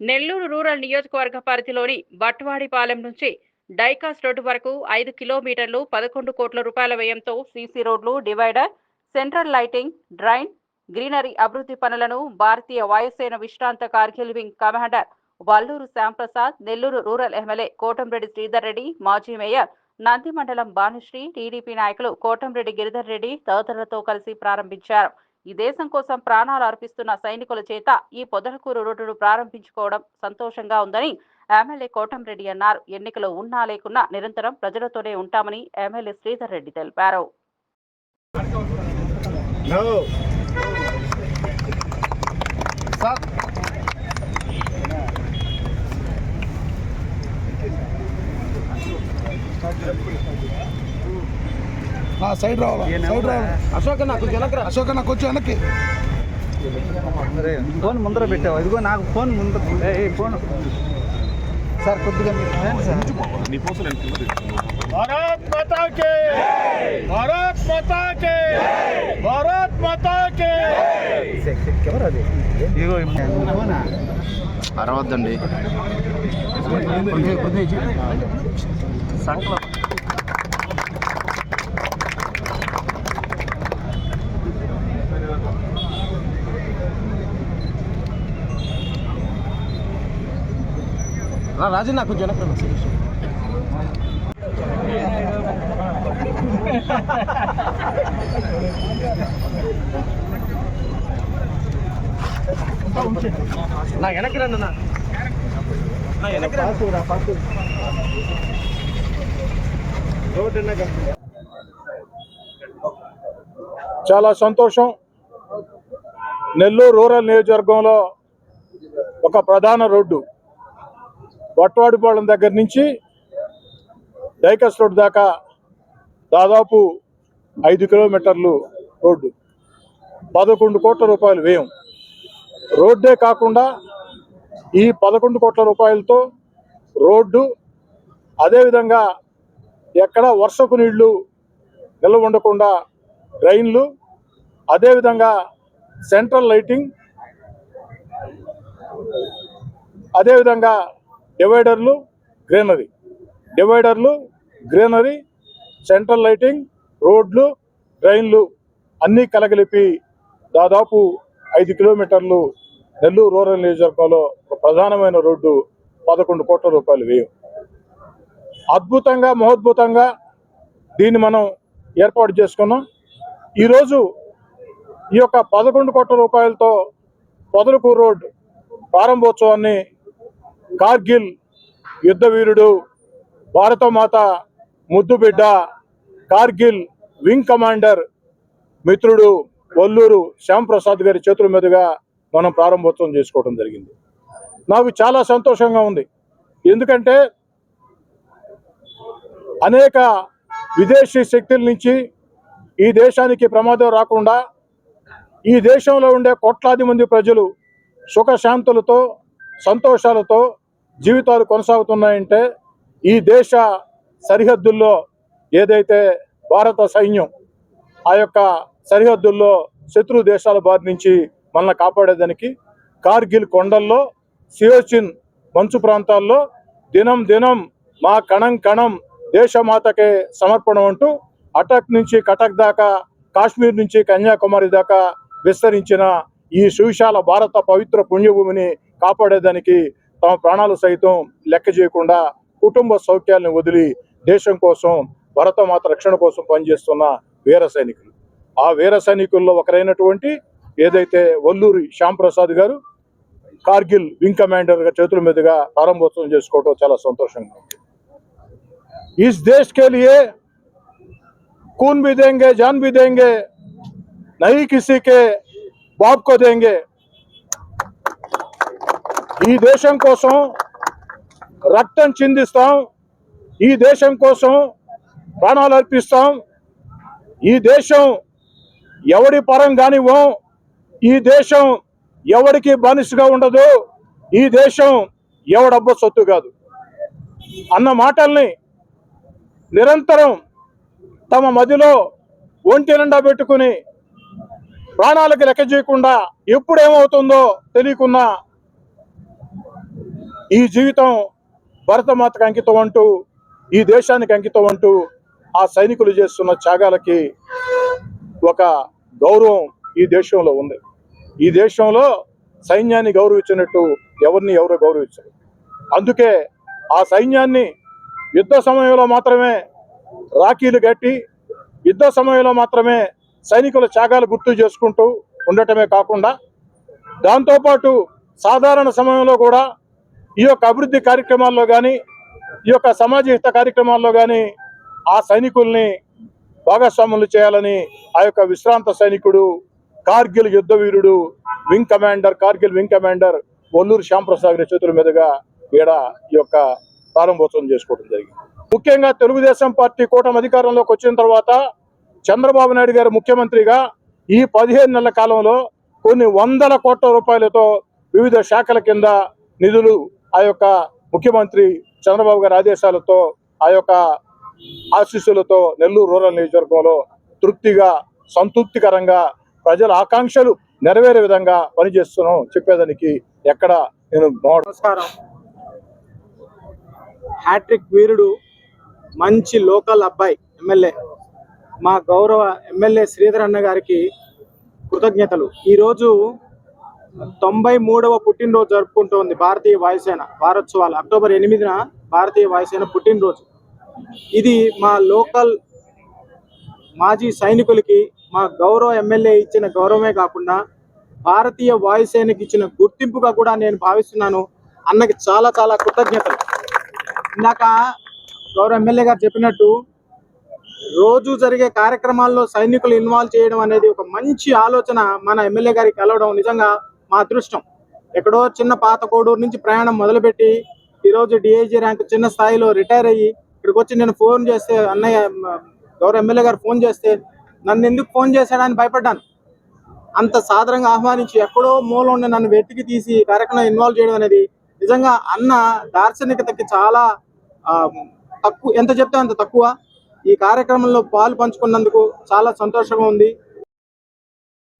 Nellore rural నియోజకవర్గ పరిధిలోని బట్వాడిపాలెం నుంచి డైకాస్ రోడ్డు వరకు ఐదు కిలోమీటర్లు పదకొండు కోట్ల రూపాయల వ్యయంతో సీసీ రోడ్లు divider central lighting drain greenery అభివృద్ధి పనులను భారతీయ వాయుసేన విశ్రాంత Kargil wing commander Valluru Shyamprasad Nellore rural MLA Kotamreddy Sridhar Reddy మాజీ మేయర్ నంది మండలం భానుశ్రీ టీడీపీ నాయకులు కోటంరెడ్డి గిరిధర్ రెడ్డి తదితరులతో కలిసి ప్రారంభించారు. ఈ దేశం కోసం ప్రాణాలు అర్పిస్తున్న సైనికుల చేత ఈ పొదలకూరు రోడ్డును ప్రారంభించుకోవడం సంతోషంగా ఉందని ఎమ్మెల్యే కోటంరెడ్డి అన్నారు ఎన్నికలు ఉన్నా లేకున్నా నిరంతరం ప్రజలతోనే ఉంటామని ఎమ్మెల్యే శ్రీధర్ రెడ్డి తెలిపారు No. Stop. సైడ్ రావాలా? సైడ్ రావాలా? అశోక్ అన్న కొంచెం వెనక్కి. అశోక్ అన్న కొంచెం వెనక్కి. ఫోన్ ముందర పెట్టావు? ఇదిగో నాకు ఫోన్ ముందర ఫోన్. సార్ కొద్దిగా భారత్ మాతా కే భారత్ మాతా కే భారత్ మాతా కే కెమెరా అది? ఇదిగో ఈ ఫోనా. అరవద్దండి. సంకలం రాజు నాకు కొంచెం వెనక్కి రా. నా వెనక్కి రండి నా వెనక్కి రండి. చాలా సంతోషం నెల్లూరు రూరల్ నియోజకవర్గంలో ఒక ప్రధాన రోడ్డు వట్వాడిపాళెం దగ్గర నుంచి డైకస్ రోడ్ దాకా దాదాపు ఐదు కిలోమీటర్లు రోడ్డు. పదకొండు కోట్ల రూపాయలు వ్యయం. రోడ్డే కాకుండా ఈ పదకొండు కోట్ల రూపాయలతో రోడ్డు అదేవిధంగా ఎక్కడ వర్షపు నీళ్ళు నిల్వ ఉండకుండా డ్రైన్లు అదేవిధంగా సెంట్రల్ లైటింగ్ అదేవిధంగా డివైడర్లు గ్రీనరీ. డివైడర్లు గ్రీనరీ సెంట్రల్ లైటింగ్ రోడ్లు డ్రైన్లు అన్నీ కలగలిపి దాదాపు ఐదు కిలోమీటర్లు నెల్లూరు రూరల్ నియోజకవర్గంలో ఒక ప్రధానమైన రోడ్డు పదకొండు కోట్ల రూపాయలు వ్యయం. అద్భుతంగా మహోద్భుతంగా దీన్ని మనం ఏర్పాటు చేసుకున్నాం. ఈరోజు ఈ యొక్క పదకొండు కోట్ల రూపాయలతో పొదలకూరు రోడ్ ప్రారంభోత్సవాన్ని కార్గిల్ యుద్ధ వీరుడు భారతమాత ముద్దుబిడ్డ కార్గిల్ వింగ్ కమాండర్ మిత్రుడు వల్లూరు శ్యాంప్రసాద్ గారి చేతుల మీదుగా మనం ప్రారంభోత్సవం చేసుకోవడం జరిగింది. నాకు చాలా సంతోషంగా ఉంది. ఎందుకంటే అనేక విదేశీ శక్తుల నుంచి ఈ దేశానికి ప్రమాదం రాకుండా ఈ దేశంలో ఉండే కోట్లాది మంది ప్రజలు సుఖశాంతులతో సంతోషాలతో జీవితాలు కొనసాగుతున్నాయంటే ఈ దేశ సరిహద్దుల్లో ఏదైతే భారత సైన్యం ఆ యొక్క సరిహద్దుల్లో శత్రు దేశాల బారి నుంచి మనల్ని కాపాడేదానికి కార్గిల్ కొండల్లో సియోచిన్ మంచు ప్రాంతాల్లో దినం దినం మా కణం కణం దేశమాతకే సమర్పణం అంటూ అటక్ నుంచి కటక్ దాకా కాశ్మీర్ నుంచి కన్యాకుమారి దాకా విస్తరించిన ఈ సువిశాల భారత పవిత్ర పుణ్యభూమిని కాపాడేదానికి తమ ప్రాణాలు సైతం లెక్క చేయకుండా కుటుంబ సౌఖ్యాలను వదిలి దేశం కోసం భరతమాత రక్షణ కోసం పనిచేస్తున్న వీర సైనికులు ఆ వీర సైనికుల్లో ఒకరైనటువంటి ఏదైతే వల్లూరి శ్యాంప్రసాద్ గారు కార్గిల్ వింగ్ కమాండర్ గా చేతుల మీదుగా ప్రారంభోత్సవం చేసుకోవడం చాలా సంతోషంగా ఉంది इस देश के लिए खून भी देंगे जान भी देंगे नहीं किसी के बाप को देंगे ఈ దేశం కోసం రక్తం చిందిస్తాం. ఈ దేశం కోసం ప్రాణాలు అర్పిస్తాం. ఈ దేశం ఎవడి పరం కానివ్వం ఈ దేశం ఎవరికి బానిసగా ఉండదు ఈ దేశం ఎవడబ్బ సొత్తు కాదు. అన్న మాటల్ని నిరంతరం తమ మదిలో ఒంటి నిండా పెట్టుకుని ప్రాణాలకు లెక్క చేయకుండా ఎప్పుడేమవుతుందో తెలియకుండా తెలియకున్నా ఈ జీవితం భరతమాతకు అంకితం అంటూ ఈ దేశానికి అంకితం అంటూ ఆ సైనికులు చేస్తున్న త్యాగాలకి ఒక గౌరవం ఈ దేశంలో ఉంది. ఈ దేశంలో సైన్యాన్ని గౌరవించినట్టు ఎవరిని ఎవరు గౌరవించరు. అందుకే ఆ సైన్యాన్ని యుద్ధ సమయంలో మాత్రమే రాఖీలు కట్టి యుద్ధ సమయంలో మాత్రమే సైనికుల త్యాగాలు గుర్తు చేసుకుంటూ ఉండటమే కాకుండా దాంతోపాటు సాధారణ సమయంలో కూడా ఈ యొక్క అభివృద్ధి కార్యక్రమాల్లో కానీ ఈ యొక్క సమాజహిత కార్యక్రమాల్లో కానీ ఆ సైనికుల్ని భాగస్వాములు చేయాలని ఆ యొక్క విశ్రాంత సైనికుడు కార్గిల్ యుద్ధ వీరుడు wing commander Kargil wing commander Olluru Shyamprasad గారి చేతుల మీదుగా ఈడ ఈ యొక్క ప్రారంభోత్సవం చేసుకోవడం జరిగింది. ముఖ్యంగా తెలుగుదేశం పార్టీ కూటమి అధికారంలోకి వచ్చిన తర్వాత చంద్రబాబు నాయుడు గారు ముఖ్యమంత్రిగా ఈ పదిహేను నెలల కాలంలో కొన్ని వందల కోట్ల రూపాయలతో వివిధ శాఖల కింద నిధులు ఆ యొక్క ముఖ్యమంత్రి చంద్రబాబు గారి ఆదేశాలతో ఆ యొక్క ఆశీస్సులతో నెల్లూరు రూరల్ నియోజకవర్గంలో తృప్తిగా సంతృప్తికరంగా ప్రజల ఆకాంక్షలు నెరవేరే విధంగా పనిచేస్తున్నాం చెప్పేదానికి ఎక్కడ నేను నమస్కారం. హ్యాట్రిక్ వీరుడు మంచి లోకల్ అబ్బాయి ఎమ్మెల్యే. మా గౌరవ ఎమ్మెల్యే శ్రీధర్ అన్న గారికి కృతజ్ఞతలు. ఈరోజు తొంభై మూడవ పుట్టినరోజు జరుపుకుంటోంది భారతీయ వాయుసేన వారోత్సవాలు. అక్టోబర్ ఎనిమిదిన భారతీయ వాయుసేన పుట్టినరోజు. ఇది మా లోకల్ మాజీ సైనికులకి మా గౌరవ ఎమ్మెల్యే ఇచ్చిన గౌరవమే కాకుండా భారతీయ వాయుసేనకి ఇచ్చిన గుర్తింపుగా కూడా నేను భావిస్తున్నాను. అన్నకి చాలా చాలా కృతజ్ఞతలు. ఇందాక గౌరవ ఎమ్మెల్యే గారు చెప్పినట్టు రోజు జరిగే కార్యక్రమాల్లో సైనికులు ఇన్వాల్వ్ చేయడం అనేది ఒక మంచి ఆలోచన మన ఎమ్మెల్యే గారికి కలవడం. నిజంగా మా అదృష్టం. ఎక్కడో చిన్న పాత కోడూరు నుంచి ప్రయాణం మొదలుపెట్టి ఈరోజు డిఐజీ ర్యాంక్ చిన్న స్థాయిలో రిటైర్ అయ్యి ఇక్కడికి వచ్చి నేను ఫోన్ చేస్తే అన్నయ్య గౌరవ ఎమ్మెల్యే గారు ఫోన్ చేస్తే నన్ను ఎందుకు ఫోన్ చేశాడని భయపడ్డాను. అంత సాధారణంగా ఆహ్వానించి ఎక్కడో మూలం ఉండి నన్ను వెతికి తీసి కార్యక్రమం ఇన్వాల్వ్ చేయడం అనేది నిజంగా అన్న దార్శనికతకి చాలా తక్కువ ఎంత చెప్తే అంత తక్కువ. ఈ కార్యక్రమంలో పాలు పంచుకున్నందుకు చాలా సంతోషంగా ఉంది.